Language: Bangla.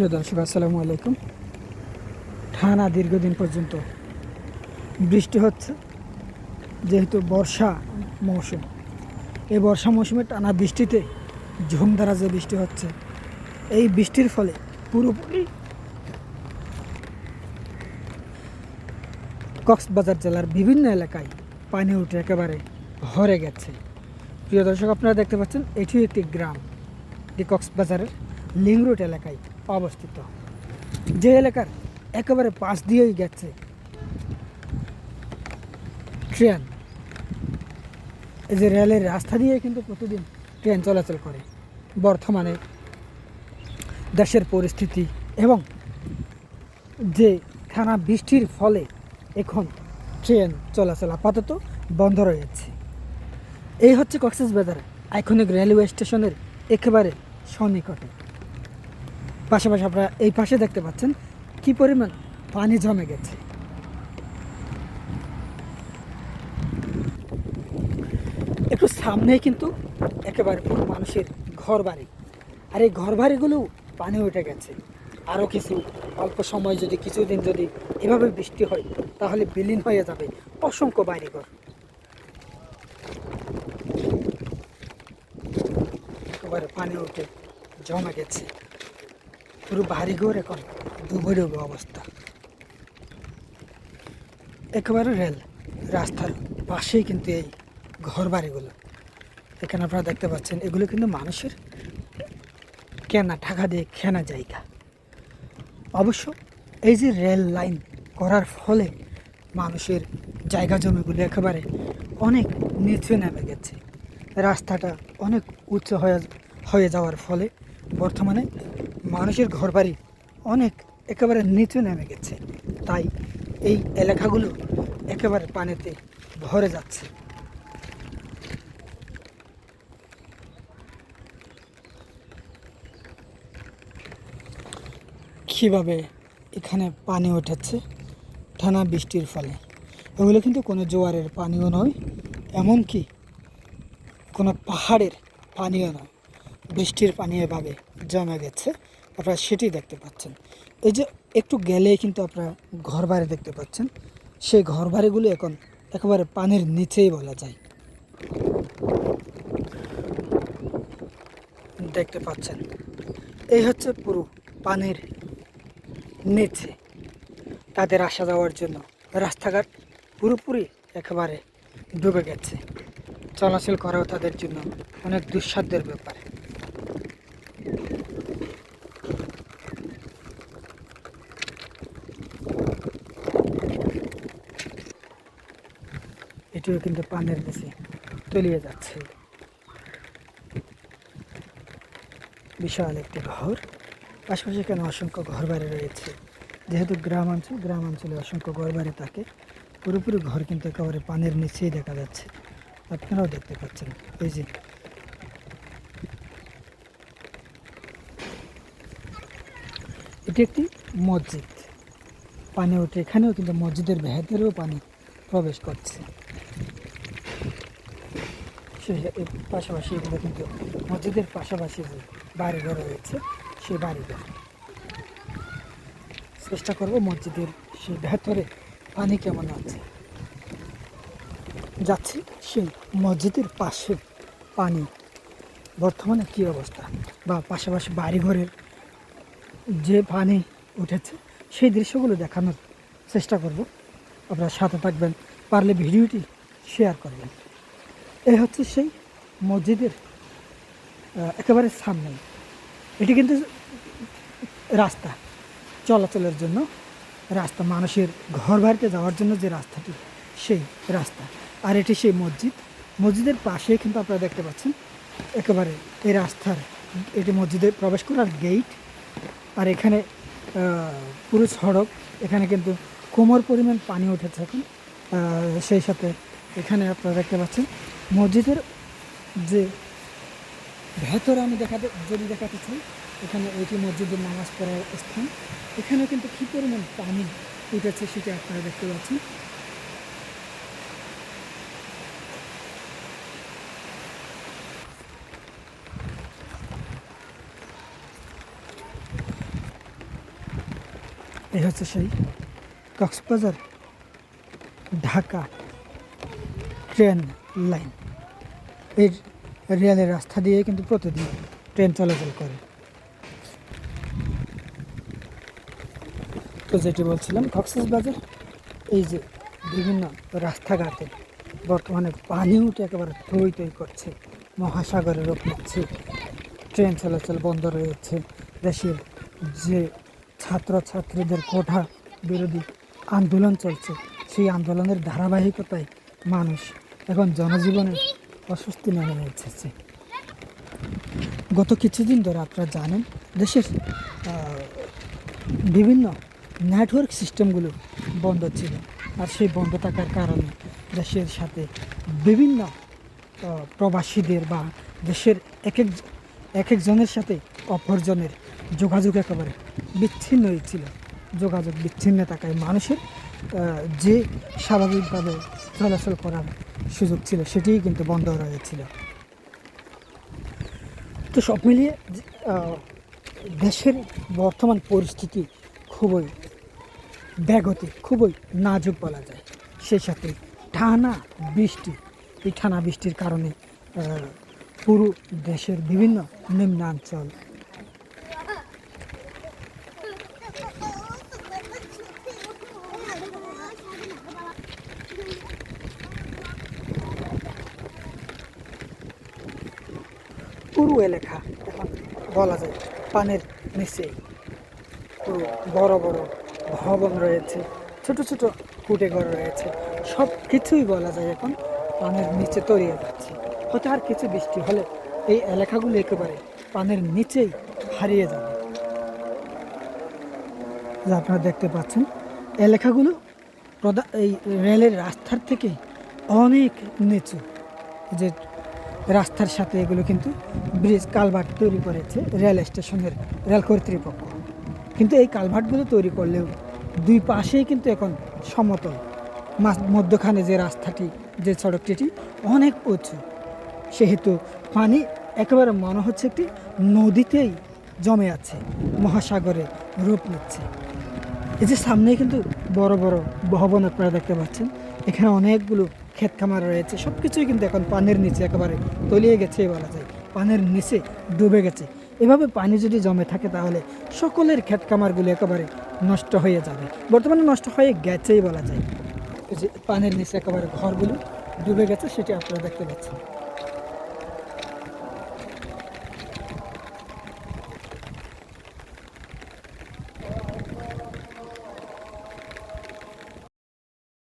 প্রিয় দর্শক আসসালামু আলাইকুম। টানা দীর্ঘদিন পর্যন্ত বৃষ্টি হচ্ছে, যেহেতু বর্ষা মৌসুম। এই বর্ষা মৌসুমে টানা বৃষ্টিতে ঝুমধারা যে বৃষ্টি হচ্ছে, এই বৃষ্টির ফলে পুরোপুরি কক্সবাজার জেলার বিভিন্ন এলাকায় পানি উঠে একেবারে ভরে গেছে। প্রিয় দর্শক, আপনারা দেখতে পাচ্ছেন, এটিও একটি গ্রাম। এটি কক্সবাজারের লিং রোড এলাকায়। অবস্থিত। যে এলাকার একেবারে পাশ দিয়েই গেছে ট্রেন। এই যে রেলের রাস্তা দিয়ে কিন্তু প্রতিদিন ট্রেন চলাচল করে। বর্তমানে দেশের পরিস্থিতি এবং যে খানা বৃষ্টির ফলে এখন ট্রেন চলাচল আপাতত বন্ধ রয়েছে। এই হচ্ছে কক্সবাজার আইকনিক রেলওয়ে স্টেশনের একেবারে সন্নিকটে। পাশাপাশি আপনারা এই পাশে দেখতে পাচ্ছেন কি পরিমাণ পানি জমে গেছে। একটু সামনেই কিন্তু একেবারে পুরো মানুষের ঘর বাড়ি আর এই ঘর বাড়িগুলো পানি উঠে গেছে। আরও কিছু অল্প সময় যদি কিছুদিন যদি এভাবে বৃষ্টি হয়, তাহলে বিলীন হয়ে যাবে অসংখ্য বাড়িঘর। একেবারে পানি উঠে জমে গেছে। পুরো বাড়িঘর এখন ডুবে ডুবে অবস্থা। একেবারে রেল, রাস্তার পাশেই কিন্তু এই ঘর বাড়িগুলো। এখানে আপনারা দেখতে পাচ্ছেন, এগুলো কিন্তু মানুষের কেনা, টাকা দিয়ে কেনা জায়গা। অবশ্য এই যে রেল লাইন করার ফলে মানুষের জায়গা জমিগুলো একেবারে অনেক নিচে নেমে গেছে। রাস্তাটা অনেক উচ্চ হয়ে হয়ে যাওয়ার ফলে বর্তমানে মানুষের ঘরবাড়ি অনেক একেবারে নিচে নেমে গেছে। তাই এই এলাকাগুলো একেবারে পানিতে ভরে যাচ্ছে। কীভাবে এখানে পানি উঠেছে? টানা বৃষ্টির ফলে। এগুলো কিন্তু কোনো জোয়ারের পানিও নয়, এমনকি কোনো পাহাড়ের পানিও নয়। বৃষ্টির পানি এভাবে জমে গেছে। আপনারা সেটি দেখতে পাচ্ছেন। এই যে একটু গেলেই কিন্তু আপনারা ঘর বাড়ি দেখতে পাচ্ছেন। সেই ঘর বাড়িগুলো এখন একেবারে পানির নিচেই বলা যায়। দেখতে পাচ্ছেন। এই হচ্ছে পুরো পানির নিচে। তাদের আসা যাওয়ার জন্য রাস্তাঘাট পুরোপুরি একেবারে ডুবে গেছে। চলাচল করাও তাদের জন্য অনেক দুঃসাধ্যের ব্যাপার। এটিও কিন্তু পানের নিচে তলিয়ে যাচ্ছে। বিশাল একটি ঘর। পাশাপাশি এখানে অসংখ্য ঘর বাড়ি রয়েছে। যেহেতু গ্রাম অঞ্চল গ্রাম অঞ্চলে অসংখ্য ঘর বাড়ি থাকে, পুরোপুরি ঘর কিন্তু একেবারে পানের নিচেই দেখা যাচ্ছে। আপনারাও দেখতে পাচ্ছেন। এই যে এটি একটি মসজিদ। পানি ওঠে। এখানেও কিন্তু মসজিদের ভেতরেও পানি প্রবেশ করছে। সে এর পাশাপাশি এগুলো কিন্তু মসজিদের পাশাপাশি যে বাড়িঘর রয়েছে সেই বাড়িঘর চেষ্টা করব মসজিদের সেই ভেতরে পানি কেমন আছে। যাচ্ছি সেই মসজিদের পাশে। পানি, বর্তমানে কী অবস্থা? বা পাশাপাশি বাড়িঘরের যে পানি উঠেছে, সেই দৃশ্যগুলো দেখানোর চেষ্টা করব। আপনারা সাথে থাকবেন, পারলে ভিডিওটি শেয়ার করবেন। এই হচ্ছে সেই মসজিদের একেবারে সামনে এটি কিন্তু রাস্তা, চলাচলের জন্য রাস্তা, মানুষের ঘর বাড়িতে যাওয়ার জন্য যে রাস্তাটি, সেই রাস্তা। আর এটি সেই মসজিদ। মসজিদের পাশে কিন্তু আপনারা দেখতে পাচ্ছেন, একেবারে এই রাস্তার, এটি মসজিদে প্রবেশ করার গেট আর এখানে পুরো সড়ক, এখানে কিন্তু কোমর পরিমাণ পানি উঠেছে এখন। সেই সাথে এখানে আপনারা দেখতে পাচ্ছেন মসজিদের যে ভেতরে আমি দেখাতে, যদি দেখাতে চাই, এখানে এটি মসজিদের নামাজ পড়ার স্থান। এখানেও কিন্তু কী পরিমাণ পানি উঠেছে সেটা আপনারা দেখতে পাচ্ছেন। এই হচ্ছে সেই কক্সবাজার ঢাকা ট্রেন লাইন। এই রেলের রাস্তা দিয়ে কিন্তু প্রতিদিন ট্রেন চলাচল করে। তো যেটি বলছিলাম, কক্সবাজার, এই যে বিভিন্ন রাস্তাঘাটে বর্তমানে পানি উঠে একেবারে থই থই করছে, মহাসাগরে রূপ নিচ্ছে ট্রেন চলাচল বন্ধ রয়েছে, দেশের যে ছাত্রছাত্রীদের কোঠা বিরোধী আন্দোলন চলছে, সেই আন্দোলনের ধারাবাহিকতায় মানুষ এখন জনজীবনের অস্বস্তি নেমে এসেছে। গত কিছুদিন ধরে আপনারা জানেন, দেশের বিভিন্ন নেটওয়ার্ক সিস্টেমগুলো বন্ধ ছিল। আর সেই বন্ধ থাকার কারণে দেশের সাথে বিভিন্ন প্রবাসীদের বা দেশের এক এক এক একজনের সাথে অপরজনের যোগাযোগ একেবারে বিচ্ছিন্ন হয়েছিল। যোগাযোগ বিচ্ছিন্ন থাকায় মানুষের যে স্বাভাবিকভাবে চলাচল করার সুযোগ ছিল, সেটিই কিন্তু বন্ধ হয়ে রয়েছিল তো সব মিলিয়ে দেশের বর্তমান পরিস্থিতি খুবই ব্যাগতিক খুবই নাজুক বলা যায়। সেই সাথে টানা বৃষ্টি, এই টানা বৃষ্টির কারণে পুরো দেশের বিভিন্ন নিম্নাঞ্চল পুরো এলাকা, এখন বলা যায় পানের নিচেই। পুরো বড় বড় ভবন রয়েছে, ছোট ছোট কুটে ঘর রয়েছে সব কিছুই বলা যায় এখন পানের নিচে তলিয়ে যাচ্ছে। হয়তো আর কিছু বৃষ্টি হলে এই এলাকাগুলো একেবারে পানের নিচেই হারিয়ে যাবে। যা আপনারা দেখতে পাচ্ছেন, এলাকাগুলো প্রদা এই রেলের রাস্তার থেকে অনেক নিচু, যে রাস্তার সাথে এগুলো কিন্তু ব্রিজ কালভার্ট তৈরি করেছে রেল স্টেশনের রেল কর্তৃপক্ষ। কিন্তু এই কালভার্টগুলো তৈরি করলেও দুই পাশেই কিন্তু এখন সমতল। মধ্যখানে যে রাস্তাটি, যে সড়কটি অনেক উঁচু। সেহেতু পানি একেবারে মনে হচ্ছে একটি নদীতেই জমে আছে, মহাসাগরে রূপ নিচ্ছে। এই যে সামনে কিন্তু বড় বড় ভবন আপনারা দেখতে পাচ্ছেন, এখানে অনেকগুলো ক্ষেত খামার রয়েছে সব কিছুই কিন্তু এখন পানির নিচে একেবারে তলিয়ে গেছে বলা যায়। পানির নিচে ডুবে গেছে। এভাবে পানি যদি জমে থাকে তাহলে সকলের ক্ষেত খামারগুলো একেবারে নষ্ট হয়ে যাবে। বর্তমানে নষ্ট হয়ে গেছেই বলা যায়। যে পানির নিচে একেবারে ঘরগুলো ডুবে গেছে, সেটি আপনারা দেখতে পাচ্ছেন।